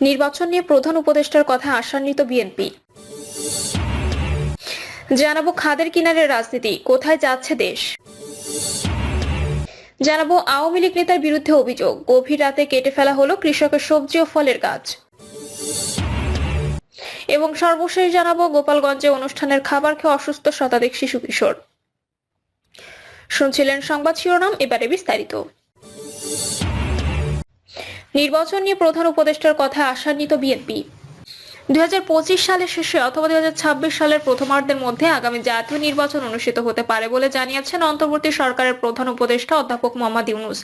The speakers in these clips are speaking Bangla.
নির্বাচন নিয়ে প্রধান উপদেষ্টার কথা আশান্বিত বিএনপি। জানাব খাদের কিনারের রাজনীতি, কোথায় যাচ্ছে দেশ? জানাব আওয়ামী লীগ নেতার বিরুদ্ধে অভিযোগ, গভীর রাতে কেটে ফেলা হলো কৃষকের সবজি ও ফলের গাছ। এবং সর্বশেষ জানাব গোপালগঞ্জে অনুষ্ঠানের খাবার খেয়ে অসুস্থ শতাধিক শিশু কিশোর। শুনছিলেন সংবাদ শিরোনাম, এবারে বিস্তারিত। নির্বাচন নিয়ে প্রধান উপদেষ্টার কথা আশান্বিত বিএনপি। দুই হাজার পঁচিশ সালের শেষে অথবা দুই হাজার ছাব্বিশ সালের প্রথমার্ধের মধ্যে আগামী জাতীয় নির্বাচন অনুষ্ঠিত হতে পারে বলে জানিয়েছেন অন্তর্বর্তী সরকারের প্রধান উপদেষ্টা অধ্যাপক মোহাম্মদ ইউনুস।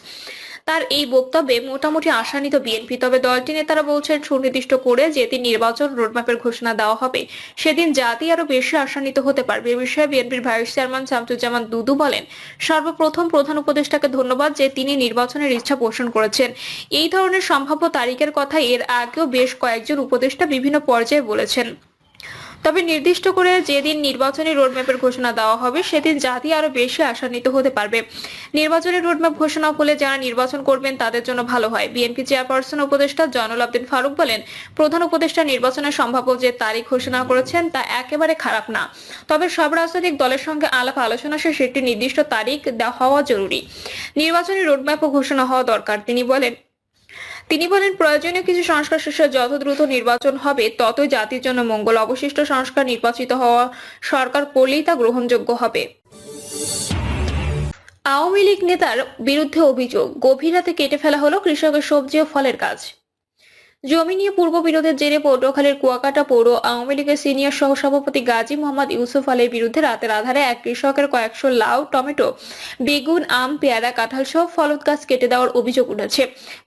তার এই বক্তব্যে মোটামুটি আশান্বিত বিএনপি। তবে দলটি নেতারা বলছেন, সুনির্দিষ্ট করে যেদিন নির্বাচন রোডম্যাপের ঘোষণা দেওয়া হবে, সেদিন জাতি আরও বেশি আশান্বিত হতে পারবে। এ বিষয়ে বিএনপির ভাইস চেয়ারম্যান শামসুজ্জামান দুদু বলেন, সর্বপ্রথম প্রধান উপদেষ্টাকে ধন্যবাদ যে তিনি নির্বাচনের ইচ্ছা পোষণ করেছেন। এই ধরনের সম্ভাব্য তারিখের কথা এর আগেও বেশ কয়েকজন উপদেষ্টা বিভিন্ন পর্যায়ে বলেছেন। তবে নির্দিষ্ট করে যেদিন নির্বাচনী রোডম্যাপের ঘোষণা দেওয়া হবে, সেদিন জাতি আরও বেশি আশান্বিত হতে পারবে। নির্বাচনী রোডম্যাপ ঘোষণা হলে যারা নির্বাচন করবেন, তাদের জন্য ভালো হয়। বিএনপি চেয়ারপারসন উপদেষ্টা জয়নুল আবদিন ফারুক বলেন, প্রধান উপদেষ্টা নির্বাচনের সম্ভাব্য যে তারিখ ঘোষণা করেছেন, তা একেবারে খারাপ না। তবে সব রাজনৈতিক দলের সঙ্গে আলাপ আলোচনা শেষে একটি নির্দিষ্ট তারিখ হওয়া জরুরি। নির্বাচনী রোডম্যাপও ঘোষণা হওয়া দরকার, তিনি বলেন। তিনি বলেন, প্রয়োজনীয় কিছু সংস্কার শেষে যত দ্রুত নির্বাচন হবে, ততই জাতির জন্য মঙ্গল অবশিষ্ট সংস্কার নির্বাচিত হওয়া সরকার করলেই তা গ্রহণযোগ্য হবে। আওয়ামী লীগ নেতার বিরুদ্ধে অভিযোগ, গভীর রাতে কেটে ফেলা হলো কৃষকের সবজি ও ফলের গাছ। জমি নিয়ে পূর্ব বিরোধের জেরে পটুয়াখালীর কুয়াকাটা পৌর আওয়ামী লীগের সিনিয়র সহসভাপতি গাজী মোহাম্মদ ইউসুফ আলীর বিরুদ্ধে রাতের আধারে এক কৃষকের কয়েকশো লাউ, টমেটো, বেগুন, আম, পেয়ারা, কাঁঠাল সহ ফলত গাছ কেটে দেওয়ার অভিযোগ উঠেছে।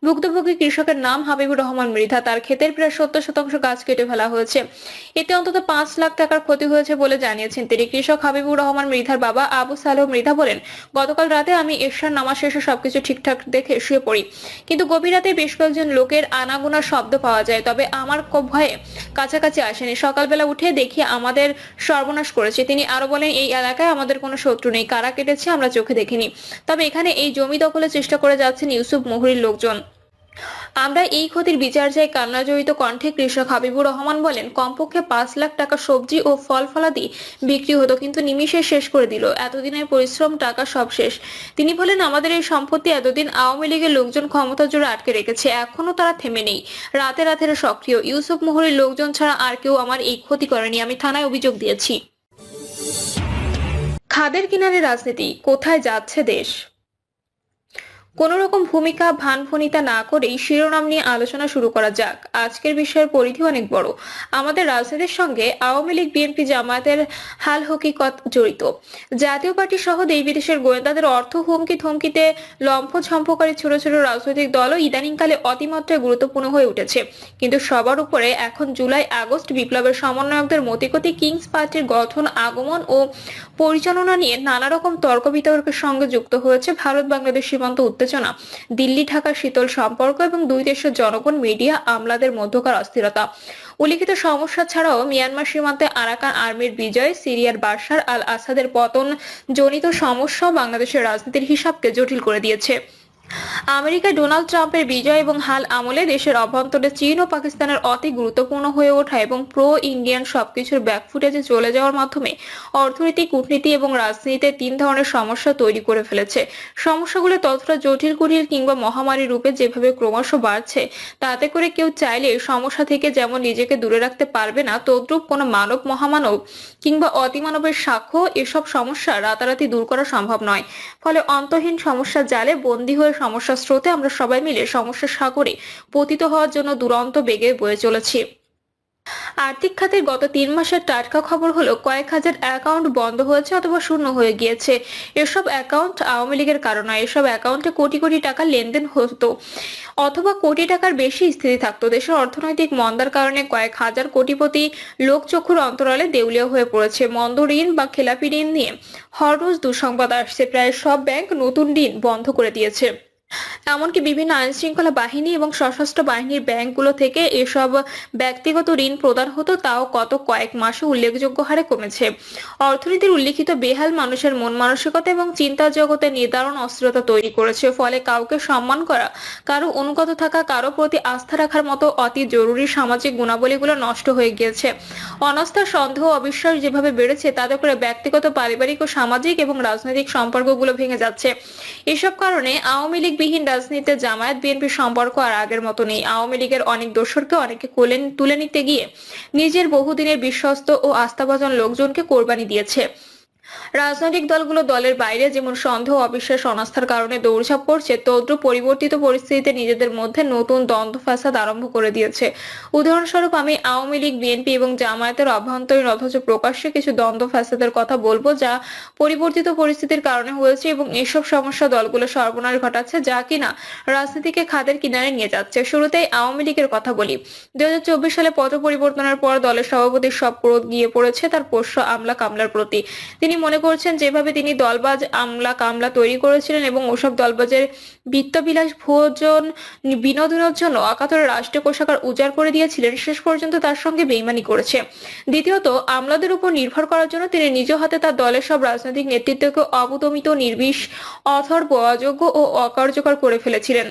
ভুক্তভোগী কৃষকের নাম হাবিবুর রহমান মৃধা। তার ক্ষেতের প্রায় সত্তর শতাংশ গাছ কেটে ফেলা হয়েছে। এতে অন্তত পাঁচ লাখ টাকার ক্ষতি হয়েছে বলে জানিয়েছেন তিনি। কৃষক হাবিবুর রহমান মৃধার বাবা আবু সালেহ মৃধা বলেন, গতকাল রাতে আমি এরশার নামাজ শেষে সবকিছু ঠিকঠাক দেখে শুয়ে পড়ি। কিন্তু গভীর রাতে বেশ কয়েকজন লোকের আনাগোনা শব্দ পাওয়া যায়। তবে আমার ভয়ে কাছাকাছি আসেনি। সকালবেলা উঠে দেখি আমাদের সর্বনাশ করেছে। তিনি আরও বলেন, এই এলাকায় আমাদের কোনো শত্রু নেই। কারা কেটেছে আমরা চোখে দেখিনি। তবে এখানে এই জমি দখলের চেষ্টা করে যাচ্ছেন ইউসুফ মুহুরির লোকজন। আমরা এই ক্ষতির বিচার চাই কান্না জড়িত কণ্ঠে কৃষক হাবিবুর রহমান বলেন, কমপক্ষে পাঁচ লাখ টাকা সবজি ও ফল ফলাদি বিক্রি হতো, কিন্তু নিমিষে শেষ করে দিল। এতদিনের পরিশ্রম, টাকা সব শেষ। তিনি বলেন, আমাদের এই সম্পত্তি এতদিন আওয়ামী লীগের লোকজন ক্ষমতা জোরে আটকে রেখেছে, এখনও তারা থেমে নেই। রাতে রাতে সক্রিয়। ইউসুফ মোহরের লোকজন ছাড়া আর কেউ আমার এই ক্ষতি করেনি, আমি থানায় অভিযোগ দিয়েছি। খাদের কিনারে রাজনীতি, কোথায় যাচ্ছে দেশ? কোন রকম ভূমিকা, ভানভনিতা না করেই শিরোনাম নিয়ে আলোচনা শুরু করা যাক। আজকের বিষয়ের পরিধি অনেক বড়। আমাদের রাজনীতির সঙ্গে আওয়ামী লীগ বিএনপি জামায়াতের হাল হকিকত জড়িত। জাতীয় পার্টি সহ দেশ বিদেশের গোয়েন্দাদের অর্থ হুমকি থমকিতে লম্ফ ঝম্পকারী ছোট ছোট রাজনৈতিক দলও ইদানিংকালে অতিমাত্রায় গুরুত্বপূর্ণ হয়ে উঠেছে। কিন্তু সবার উপরে এখন জুলাই আগস্ট বিপ্লবের সমন্বয়কদের মতিগতি, কিংস পার্টির গঠন, আগমন ও পরিচালনা নিয়ে নানা রকম তর্ক বিতর্কের সঙ্গে যুক্ত হয়েছে ভারত বাংলাদেশ সীমান্ত উত্তেজনা। দিল্লি, ঢাকা শীতল সম্পর্ক এবং দুই দেশের জনগণ, মিডিয়া, আমলাদের মধ্যকার অস্থিরতা। উল্লিখিত সমস্যা ছাড়াও মিয়ানমার সীমান্তে আরাকান আর্মির বিজয়, সিরিয়ার বাশার আল আসাদের পতন জনিত সমস্যা বাংলাদেশের রাজনীতির হিসাবকে জটিল করে দিয়েছে। আমেরিকায় ডোনাল্ড ট্রাম্পের বিজয় এবং হাল আমলে দেশের অভ্যন্তরে চীন ও পাকিস্তানের অতি গুরুত্বপূর্ণ হয়ে ওঠা এবং প্রো ইন্ডিয়ান সবকিছুর ব্যাকফুটেজে চলে যাওয়ার মাধ্যমে অর্থনীতি কূটনীতি এবং রাজনীতিতে তিন ধরনের সমস্যা তৈরি করে ফেলেছে। সমস্যাগুলো ততটা জটিল, কুটিল কিংবা মহামারী রূপে যেভাবে ক্রমশ বাড়ছে, তাতে করে কেউ চাইলে সমস্যা থেকে যেমন নিজেকে দূরে রাখতে পারবে না, তদ্রূপ কোনো মানব মহামানব কিংবা অতিমানবের সাক্ষ্য এসব সমস্যা রাতারাতি দূর করা সম্ভব নয়। ফলে অন্তহীন সমস্যা জালে বন্দী হয়ে সমস্যার স্রোতে আমরা সবাই মিলে সমস্যার সাগরে পতিত হওয়ার জন্য দুরন্ত বেগে বয়ে চলেছি। আর্থিক খাতের গত তিন মাসের টাটকা খবর হলো কয়েক হাজার অ্যাকাউন্ট বন্ধ হয়েছে অথবা শূন্য হয়ে গিয়েছে। এসব অ্যাকাউন্ট আওয়ামী লীগের কারণে, এসব অ্যাকাউন্টে কোটি কোটি টাকা লেনদেন হতো অথবা কোটি টাকার বেশি স্থিতি থাকতো। দেশের অর্থনৈতিক মন্দার কারণে কয়েক হাজার কোটিপতি লোকচক্ষুর অন্তরালে দেউলিয়া হয়ে পড়েছে। মন্দ ঋণ বা খেলাপি ঋণ নিয়ে হররোজ দুঃসংবাদ আসছে। প্রায় সব ব্যাংক নতুন ঋণ বন্ধ করে দিয়েছে। এমনকি বিভিন্ন আইন শৃঙ্খলা বাহিনী এবং সশস্ত্র বাহিনীর ব্যাংকগুলো থেকে এসব ব্যক্তিগত ঋণ প্রদান হতো, তাও গত কয়েক মাসে উল্লেখযোগ্য হারে কমেছে। অর্থনীতির উল্লেখিত বেহাল মানুষের মন মানসিকতা এবং চিন্তা জগতে নির্ধারণ অস্থিরতা তৈরি করেছে, ফলে কাউকে সম্মান করা, কারও অনুগত থাকা, কারও প্রতি আস্থা রাখার মতো অতি জরুরি সামাজিক গুণাবলীগুলো নষ্ট হয়ে গিয়েছে। অনাস্থা, সন্দেহ, অবিশ্বাস যেভাবে বেড়েছে, তাতে করে ব্যক্তিগত, পারিবারিক ও সামাজিক এবং রাজনৈতিক সম্পর্কগুলো ভেঙে যাচ্ছে। এসব কারণে আওয়ামী লীগ বিহীন রাজনীতিতে জামায়াত বিএনপি সম্পর্ক আর আগের মতো নেই আওয়ামী লীগের অনেক দোসরকে অনেকে কোলে, তুলে নিতে গিয়ে নিজের বহুদিনের বিশ্বস্ত ও আস্থাভাজন লোকজনকে কোরবানি দিয়েছে। রাজনৈতিক দলগুলো দলের বাইরে যেমন সন্দেহ, অবিশ্বাস, অনাস্থার কারণে দৌড়ঝাঁপ করছে, তদ্রুপ পরিবর্তিত পরিস্থিতিতে নিজেদের মধ্যে নতুন দ্বন্দ্ব ফাসাদ আরম্ভ করে দিয়েছে। উদাহরণস্বরূপ, আমি আওয়ামী লীগ, বিএনপি এবং জামায়াতের অভ্যন্তরীণ অথচ প্রকাশ্যে কিছু দ্বন্দ্ব ফাসাদের কথা বলব, যা পরিবর্তিত পরিস্থিতির কারণে হয়েছে এবং এসব সমস্যা দলগুলো সর্বনাশ ঘটাচ্ছে, যা কিনা রাজনীতিকে খাদের কিনারে নিয়ে যাচ্ছে। শুরুতেই আওয়ামী লীগের কথা বলি। দুই চব্বিশ সালে পদ পরিবর্তনের পর দলের সভাপতির সব ক্রোধ গিয়ে পড়েছে, তার পোষ্য আমলা কামলার প্রতি। তিনি মনে করছেন যেভাবে তিনি দলবাজ আমলা কামলা তৈরি করেছিলেন এবং ওসব দলবাজের বিত্তবিলাস, ভোজন, বিনোদনের জন্য অকাতরে রাষ্ট্রীয় কোষাগার উজাড় করে দিয়েছিলেন, শেষ পর্যন্ত তার সঙ্গে বেইমানি করেছে। দ্বিতীয়ত, আমলাদের উপর নির্ভর করার জন্য তিনি নিজ হাতে তার দলের সব রাজনৈতিক নেতৃত্বকে অবদমিত, নির্বিষ, অথর্ব, অযোগ্য ও অকার্যকর করে ফেলেছিলেন।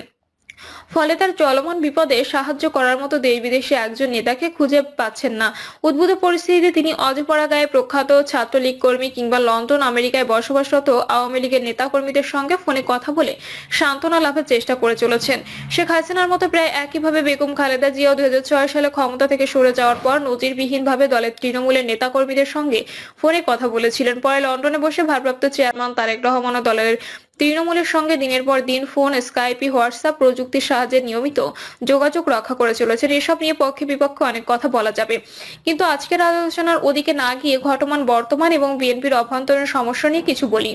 ফলে তার চলমান বিপদে সাহায্য করার মতো দেশ বিদেশে একজন নেতাকে খুঁজে পাচ্ছেন না। উদ্ভূত পরিস্থিতিতে তিনি অজপরা গায়ে প্রখ্যাত ছাত্রলীগ কর্মী কিংবা লন্ডন, আমেরিকায় বসবাসরত আওয়ামী লীগের নেতাকর্মীদের সঙ্গে ফোনে কথা বলে সান্ত্বনা লাভের চেষ্টা করে চলেছেন। শেখ হাসিনার মতো প্রায় একইভাবে বেগম খালেদা জিয়াও দুই সালে ক্ষমতা থেকে সরে যাওয়ার পর নজিরবিহীনভাবে দলের তৃণমূলের নেতাকর্মীদের সঙ্গে ফোনে কথা বলেছিলেন। পরে লন্ডনে বসে ভারপ্রাপ্ত চেয়ারম্যান তারেক রহমান ও দলের তৃণমূলের সঙ্গে দিনের পর দিন ফোন, স্কাইপি, হোয়াটসঅ্যাপ প্রযুক্তির সাহায্যে নিয়মিত যোগাযোগ রক্ষা করে চলেছেন। এসব নিয়ে পক্ষে বিপক্ষে অনেক কথা বলা যাবে। কিন্তু আজকের আলোচনার ওদিকে না গিয়ে ঘটমান বর্তমান এবং বিএনপির অভ্যন্তরীণ সমস্যা নিয়ে কিছু বলি।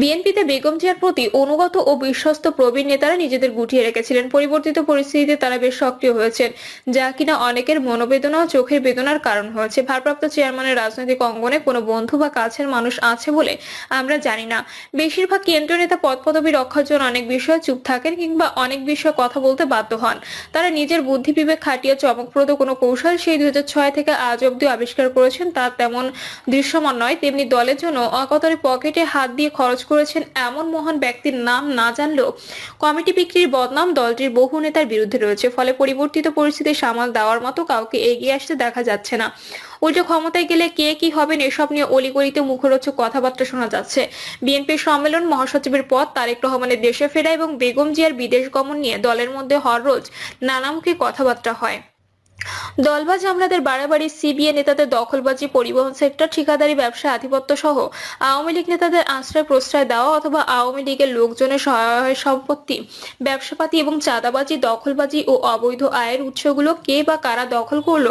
বিএনপিতে বেগম জিয়ার প্রতি অনুগত ও বিশ্বস্ত প্রবীণ নেতারা নিজেদের গুটিয়ে রেখেছিলেন। পরিবর্তিত পরিস্থিতিতে তারা বেশ সক্রিয় হয়েছেন, যা কিনা অনেকের মনোবেদনা ও চোখের বেদনার কারণ হয়েছে। ভারপ্রাপ্ত চেয়ারম্যানের রাজনৈতিক অঙ্গনে কোনো বন্ধু বা কাছের মানুষ আছে বলে আমরা জানি না। বেশিরভাগ কেন্দ্রীয় নেতা পদ পদবি রক্ষার জন্য অনেক বিষয়ে চুপ থাকেন কিংবা অনেক বিষয়ে কথা বলতে বাধ্য হন। তারা নিজের বুদ্ধি বিবেক খাটিয়ে চমকপ্রদ কোনো কৌশল সেই দুই হাজার ছয় থেকে আজ অব্দি আবিষ্কার করেছেন তা তেমন দৃশ্যমান নয়। তেমনি দলের জন্য অকতরে পকেটে হাত দিয়ে খরচ করেছেন এমন মহান ব্যক্তির নাম না জানলেও কমিটি বিক্রির বদনাম দলটির বহু নেতার বিরুদ্ধে রয়েছে। ফলে পরিবর্তিত পরিস্থিতি সামাল দেওয়ার মতো কাউকে এগিয়ে আসতে দেখা যাচ্ছে না। উল্টো ক্ষমতায় গেলে কে কি হবেন এসব নিয়ে অলিগলিতে মুখরোচক কথাবার্তা শোনা যাচ্ছে। বিএনপির সম্মেলন মহাসচিবের পদ তারেক রহমানের দেশে ফেরা এবং বেগম জিয়ার বিদেশ গমন নিয়ে দলের মধ্যে হররোজ নানামুখী কথাবার্তা হয়। দলবাজ আমলাদের বাড়াবাড়ি, সিবিএ নেতাদের দখলবাজি, পরিবহন সেক্টর ঠিকাদারি, ব্যবসা, আধিপত্য সহ আওয়ামী লীগ নেতাদের আশ্রয়, প্রশ্রয় দেওয়া অথবা আওয়ামী লীগের লোকজনের সহায় সম্পত্তি, ব্যবসাপাতি এবং চাঁদাবাজি, দখলবাজি ও অবৈধ আয়ের উৎসগুলো কে বা কারা দখল করল,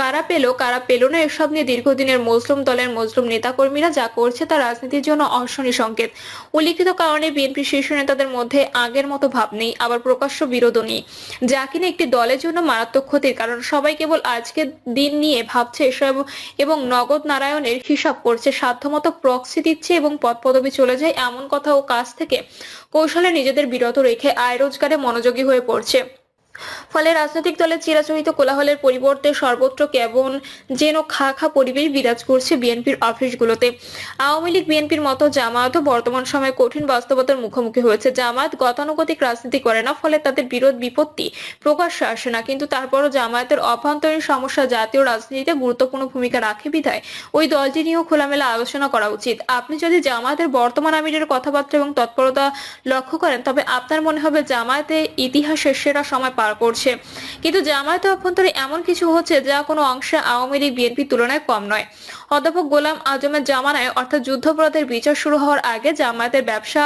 কারা পেল কারা পেল না এসব নিয়ে দীর্ঘদিনের মজলুম দলের মজলুম নেতাকর্মীরা যা করছে তা রাজনীতির জন্য অশনি সংকেত। উল্লিখিত কারণে বিএনপি শীর্ষ নেতাদের মধ্যে আগের মতো ভাব নেই, আবার প্রকাশ্য বিরোধ নেই। যা কিনা একটি দলের জন্য মারাত্মক ক্ষতির, কারণ সবাই কেবল আজকের দিন নিয়ে ভাবছে এসব এবং নগদ নারায়ণের হিসাব করছে। সাধ্যমতো প্রক্সি দিচ্ছে এবং পদ পদবি চলে যায় এমন কথা ও কাজ থেকে কৌশলে নিজেদের বিরত রেখে আয় রোজগারে মনোযোগী হয়ে পড়ছে। ফলে রাজনৈতিক দলের চিরাচরিত কোলাহলের পরিবর্তে সর্বত্র কেমন যেন খা খা পরিবেশ বিরাজ করছে বিএনপির অফিসগুলোতে। আওয়ামী লীগ, বিএনপির মতো জামায়াতও বর্তমান সময়ে কঠিন বাস্তবতার মুখোমুখি হয়েছে। জামায়াত গতানুগতিক রাজনীতি করে না, ফলে তাদের বিরোধ বিপত্তি প্রকাশ্যে আসে না। কিন্তু তারপরও জামায়াতের অভ্যন্তরীণ সমস্যা জাতীয় রাজনীতিতে গুরুত্বপূর্ণ ভূমিকা রাখে বিধায় ওই দলটি নিয়েও খোলামেলা আলোচনা করা উচিত। আপনি যদি জামায়াতের বর্তমান আমিরের কথাবার্তা এবং তৎপরতা লক্ষ্য করেন, তবে আপনার মনে হবে জামায়াতে ইতিহাসের সেরা সময় পার করছে। কিন্তু জামায়াতে অভ্যন্তরে এমন কিছু হচ্ছে যা কোনো অংশে আওয়ামী লীগ বিএনপির তুলনায় কম নয়। অধ্যাপক গোলাম আজমের জামানায় অর্থাৎ যুদ্ধাপরাধের বিচার শুরু হওয়ার আগে জামায়াতের ব্যবসা,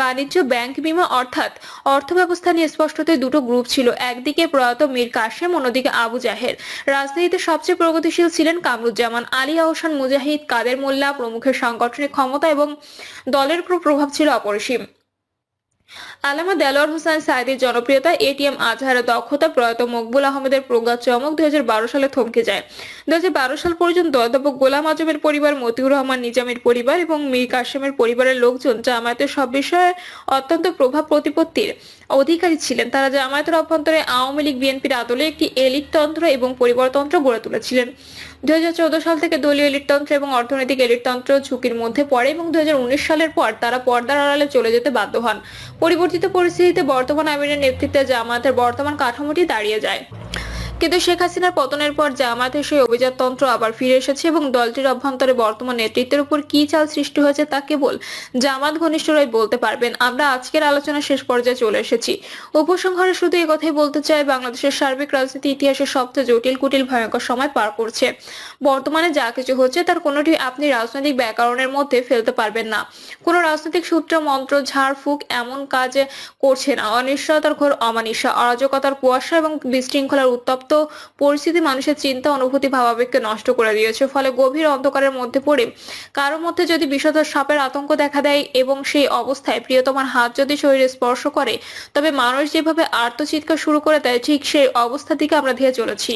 বাণিজ্য, ব্যাংক বিমা অর্থাৎ অর্থ ব্যবস্থা নিয়ে স্পষ্টতই দুটো গ্রুপ ছিল। একদিকে প্রয়াত মীর কাশেম অন্যদিকে আবু জাহের। রাজনীতিতে সবচেয়ে প্রগতিশীল ছিলেন কামরুজ্জামান। আলী, আহসান, মুজাহিদ, কাদের মোল্লা প্রমুখের সাংগঠনিক ক্ষমতা এবং দলের প্রভাব ছিল অপরিসীম। আলামা দেলোয়ার হোসেন সাইদের জনপ্রিয়তা এটিএম আজহারের দক্ষতা প্রয়াত মকবুল আহমেদের প্রজ্ঞা চমক দুই হাজার বারো সালে থমকে যায়। দুই সাল পর্যন্ত অধ্যাপক গোলাম আজমের পরিবার, মতিউর রহমান নিজামের পরিবার এবং মীর কাশেমের পরিবারের লোকজন জামায়াতের সব বিষয়ে অত্যন্ত প্রভাব প্রতিপত্তির অধিকারী ছিলেন। তারা জামায়াতের অভ্যন্তরে আওয়ামী লীগ, বিএনপির আদলে একটি এলিটতন্ত্র এবং পরিবারতন্ত্র গড়ে তুলেছিলেন। দুই হাজার চৌদ্দ সাল থেকে দলীয় এলিটতন্ত্র এবং অর্থনৈতিক এলিটতন্ত্র ঝুঁকির মধ্যে পড়ে এবং দুই হাজার উনিশ সালের পর তারা পর্দার আড়ালে চলে যেতে বাধ্য হন। পরিবর্তিত পরিস্থিতিতে বর্তমান আমিরের নেতৃত্বে জামাতের বর্তমান কাঠামোটি দাঁড়িয়ে যায়। কিন্তু শেখ হাসিনার পতনের পর জামায়াতের সেই অভিজাততন্ত্র আবার ফিরে এসেছে এবং দলটির অভ্যন্তরে বর্তমান নেতৃত্বের উপর কি চাল সৃষ্টি হয়েছে তা কেবল জামাত ঘনিষ্ঠরাই বলতে পারবেন। আমরা আজকের আলোচনা শেষ পর্যায়ে চলে এসেছি। উপসংহারে শুধু কথাই বলতে চাই, বাংলাদেশের সার্বিক রাজনীতি ইতিহাসের সবচেয়ে জটিল, কুটিল, ভয়ঙ্কর সময় পার করছে। বর্তমানে যা কিছু হচ্ছে তার কোনোটি আপনি রাজনৈতিক ব্যাকরণের মধ্যে ফেলতে পারবেন না। কোনো রাজনৈতিক সূত্র, মন্ত্র ঝাড়ফুঁক এমন কাজে করছে না। অনিশ্চয়তার ঘোর অমানিসা, অরাজকতার কুয়াশা এবং বিশৃঙ্খলার উত্তপ্ত পরিস্থিতি মানুষের চিন্তা, অনুভূতি, ভাবাবেগকে নষ্ট করে দিয়েছে। ফলে গভীর অন্ধকারের মধ্যে পড়ে কারও মধ্যে যদি বিষধর সাপের আতঙ্ক দেখা দেয় এবং সেই অবস্থায় প্রিয়তমার হাত যদি শরীরে স্পর্শ করে, তবে মানুষ যেভাবে আর্তচিৎকার শুরু করে দেয়, ঠিক সেই অবস্থা থেকে আমরা ধেয়ে চলেছি।